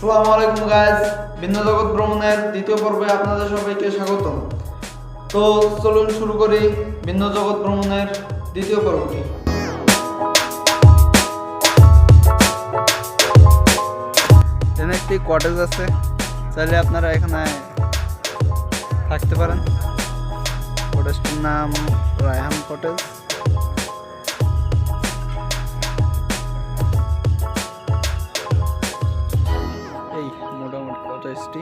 আসসালামু আলাইকুম গাইজ ভিন্ন জগৎ ভ্রমণের দ্বিতীয় পর্বে আপনাদের সবাইকে স্বাগতম। তো চলুন শুরু করি ভিন্ন জগৎ ভ্রমণের দ্বিতীয় পর্বটি। এখানে একটি কটেজ আছে। চাইলে আপনারা এখানে থাকতে পারেন। কটেজটির নাম রায়হান কটেজ কটেজটি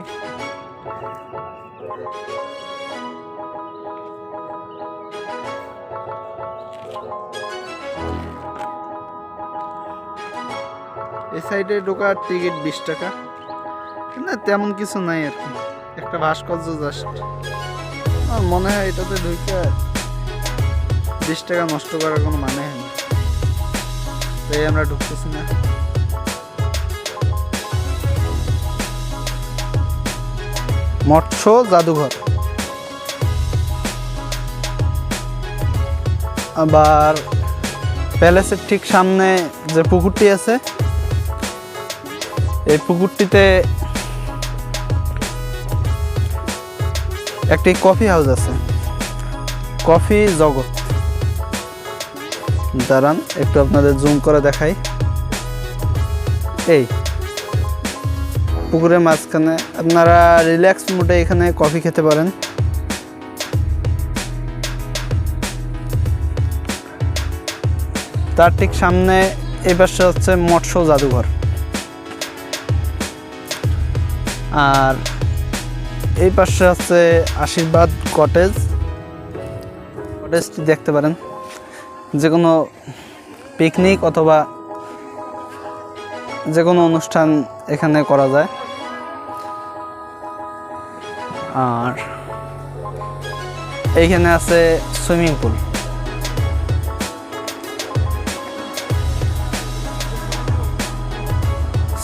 এই সাইডে ঢোকার টিকিট বিশ টাকা। না, তেমন কিছু নাই আর কি। একটা ভাস্কর্য জাস্ট আমার মনে হয় এটাতে ঢুকে বিশ টাকা নষ্ট করার কোনো মানে হয় না। তাই আমরা ঢুকতেছি না। মৎস্য জাদুঘর। আবার প্যালেসের ঠিক সামনে যে পুকুরটি আছে, এই পুকুরটিতে একটি কফি হাউস আছে। কফি জগৎ। দাঁড়ান, একটু আপনাদের জুম করে দেখাই। এই। পুকুরের মাঝখানে। আপনারা রিল্যাক্স মুডে এখানে কফি খেতে পারেন। তার ঠিক সামনে এই পাশে হচ্ছে মৎস্য জাদুঘর। আর এই পাশে হচ্ছে আশীর্বাদ কটেজ। কটেজটি দেখতে পারেন। যে কোনো পিকনিক অথবা যে কোনো অনুষ্ঠান এখানে করা যায়। আর এইখানে আছে সুইমিং পুল।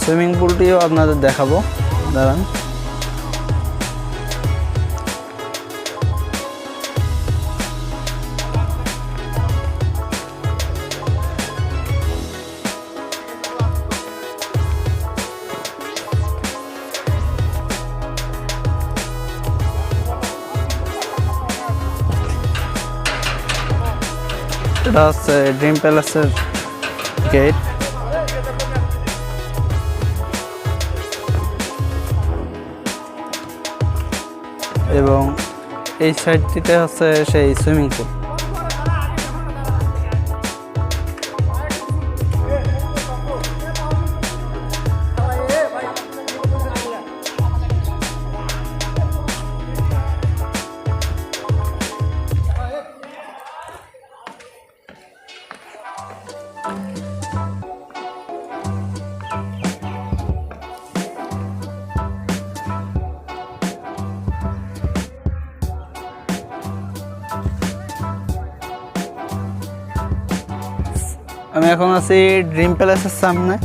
সুইমিং পুলটিও আপনাদের দেখাবো। দাঁড়ান। এটা হচ্ছে ড্রিম প্যালেসের গেট এবং এই সাইডটিতে হচ্ছে সেই সুইমিং পুল আমি এখন আছি ড্রিম প্যালেসের সামনে।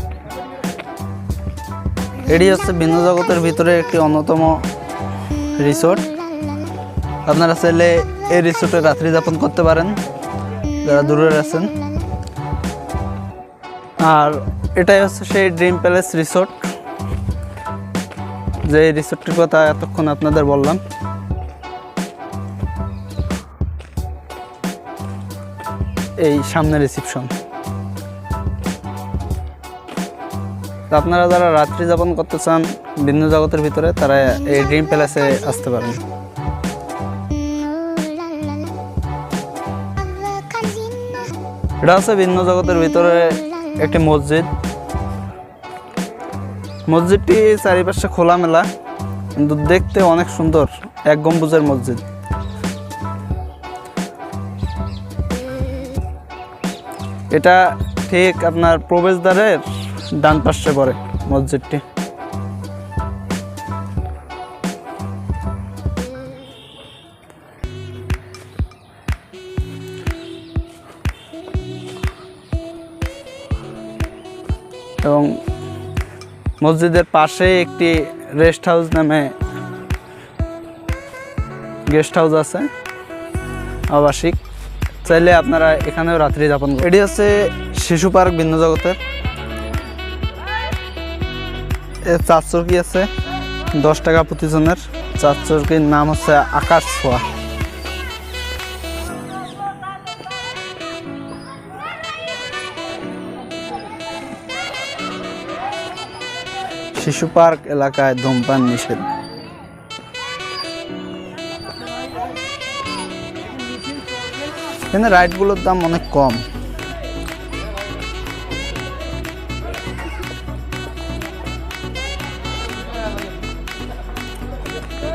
এটি হচ্ছে ভিন্ন জগতের ভিতরে একটি অন্যতম রিসোর্ট আপনারা চাইলে এই রিসোর্টে রাত্রি যাপন করতে পারেন, যারা দূরে আছেন। আর এটাই হচ্ছে সেই ড্রিম প্যালেস রিসোর্ট যে রিসোর্টটির কথা এতক্ষণ আপনাদের বললাম। এই সামনে রিসিপশন তো আপনারা যারা রাত্রি যাপন করতে চান ভিন্ন জগতের ভিতরে, তারা এই ড্রিম প্যালেসে আসতে পারেন। এটা হচ্ছে ভিন্ন জগতের ভিতরে একটি মসজিদ। মসজিদটি চারিপাশে খোলামেলা, কিন্তু দেখতে অনেক সুন্দর, এক গম্বুজের মসজিদ। এটা ঠিক আপনার প্রবেশদ্বারের ডান পাশে পড়ে মসজিদটি। এবং মসজিদের পাশে একটি রেস্ট হাউস নামে গেস্ট হাউস আছে, আবাসিক। চাইলে আপনারা এখানেও রাত্রি যাপন করুন। এটি হচ্ছে শিশু পার্ক ভিন্ন জগতের। চার চরকি আছে, দশ টাকা প্রতিজনের। চার চরকির নাম হচ্ছে আকাশ ছোঁয়া। শিশু পার্ক এলাকায় ধূমপান নিষেধ। এখানে রাইডগুলোর দাম অনেক কম।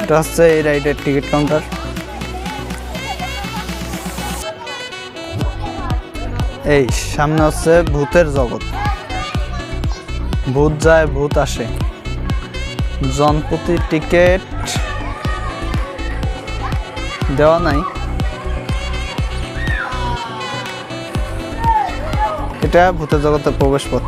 এটা হচ্ছে এই রাইডের টিকিট কাউন্টার। এই, সামনে হচ্ছে ভূতের জগৎ। ভূত যায়, ভূত আসে। জনপ্রতি টিকিট দেওয়া নাই। এটা ভূতের জগতের প্রবেশ পথ।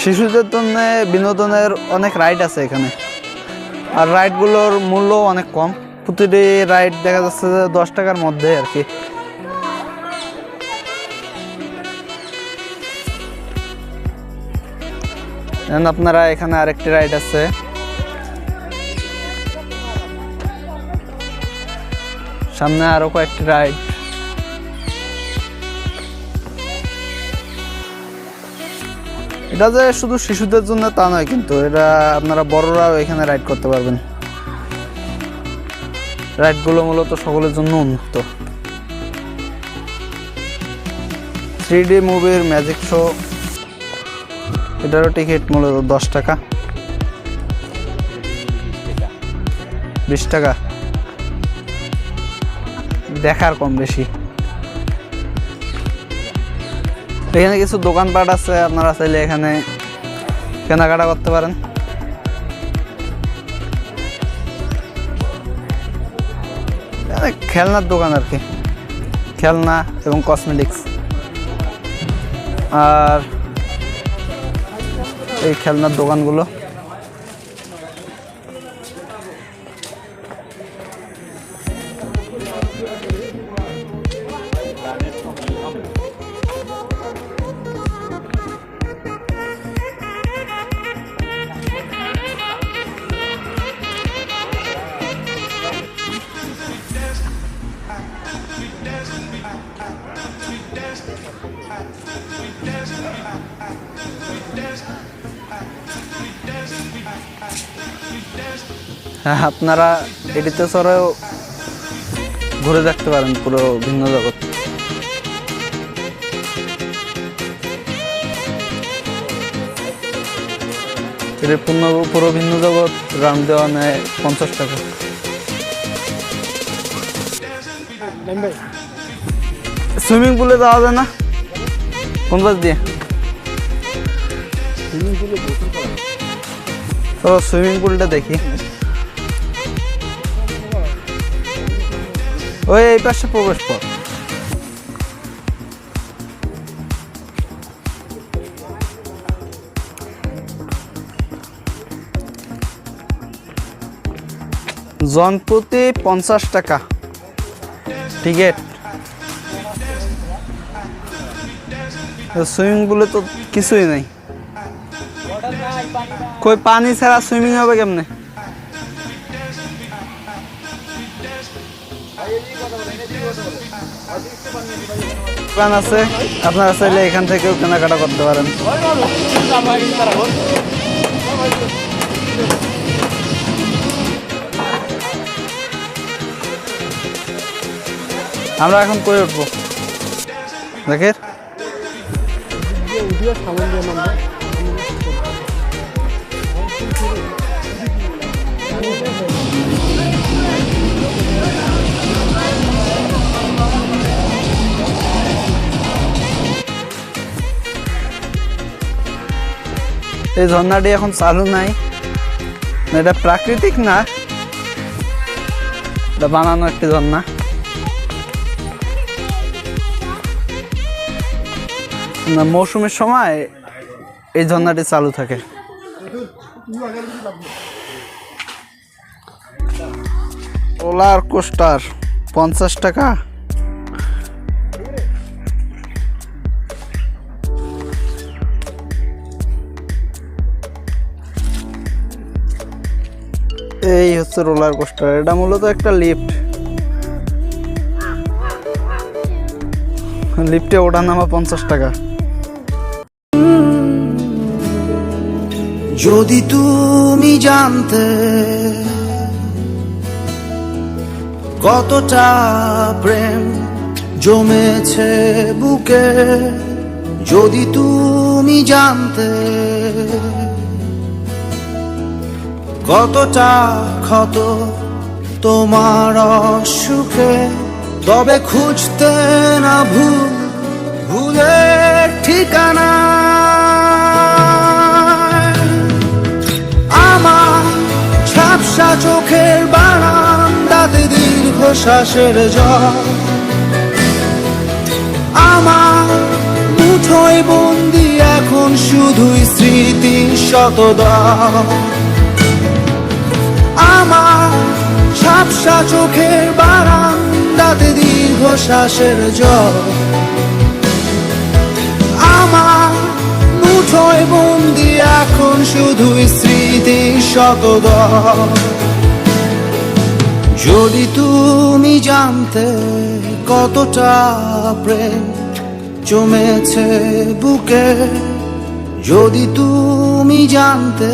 শিশুদের জন্য বিনোদনের অনেক রাইড আছে এখানে। আর রাইডগুলোর মূল্য অনেক কম। প্রতিটি রাইড দেখা যাচ্ছে যে দশ টাকার মধ্যে আর কি। আপনারা এখানে আরেকটি রাইড আছে। সামনে আরও কয়েকটি রাইড এটা যে শুধু শিশুদের জন্য তা নয় কিন্তু এটা আপনারা বড়রাও এখানে রাইড করতে পারবেন। রাইডগুলো মূলত সকলের জন্য উন্মুক্ত। থ্রি ডি মুভির ম্যাজিক শো এটারও টিকিট মূলত দশ টাকা। বিশ টাকা। দেখার কম বেশি। এখানে কিছু দোকানপাট আছে, আপনারা চাইলে এখানে কেনাকাটা করতে পারেন। খেলনার দোকান আর কি। খেলনা এবং কসমেটিক্স আর এই খেলনার দোকানগুলো। আপনারা এটিতে চড়েও ঘুরে দেখতে পারেন পুরো ভিন্ন জগৎ। এর পূর্ণ পুরো ভিন্ন জগৎ রাউন্ড দেওয়া নেয় পঞ্চাশ টাকা। সুইমিং পুলে যাওয়া যায় না? পঞ্চাশ দিয়ে? সুইমিং পুলটা দেখি। ওই, এই পাশে প্রবেশ পথ জন প্রতি পঞ্চাশ টাকা। টিকিট। সুইমিং পুলে তো কিছুই নাই। কই, পানি ছাড়া সুইমিং হবে কেমনে? দোকান আছে? আপনারা চাইলে এখান থেকেও কেনাকাটা করতে পারেন। আমরা এখন কই উঠবো। দেখের এই ঝর্ণাটি এখন চালু নাই। এটা প্রাকৃতিক না। এটা বানানো একটি ঝর্ণা। মৌসুমের সময় এই ঝর্ণাটি চালু থাকে। রোলার কোস্টার পঞ্চাশ টাকা। এই হচ্ছে রোলার কোস্টার এটা মূলত একটা লিফট লিফটে ওঠা নামা পঞ্চাশ টাকা। যদি তুমি জানতে কতটা প্রেম জমেছে বুকে, যদি তুমি জানতে কতটা ক্ষত তোমার সুখে তবে খুঁজতে না ভুল, ভুলের ঠিকানা দীর্ঘশ্বাসের জল। আমার মুঠোয় বন্দি এখন শুধুই স্মৃতি শতদল। আমার ঝাপসা চোখের বারান্দাতে দীর্ঘশ্বাসের জল। আমার মুঠোয় বন্দি এখন শুধুই স্মৃতি শতদল। যদি তুমি জানতে কতটা প্রেম জমেছে বুকে যদি তুমি জানতে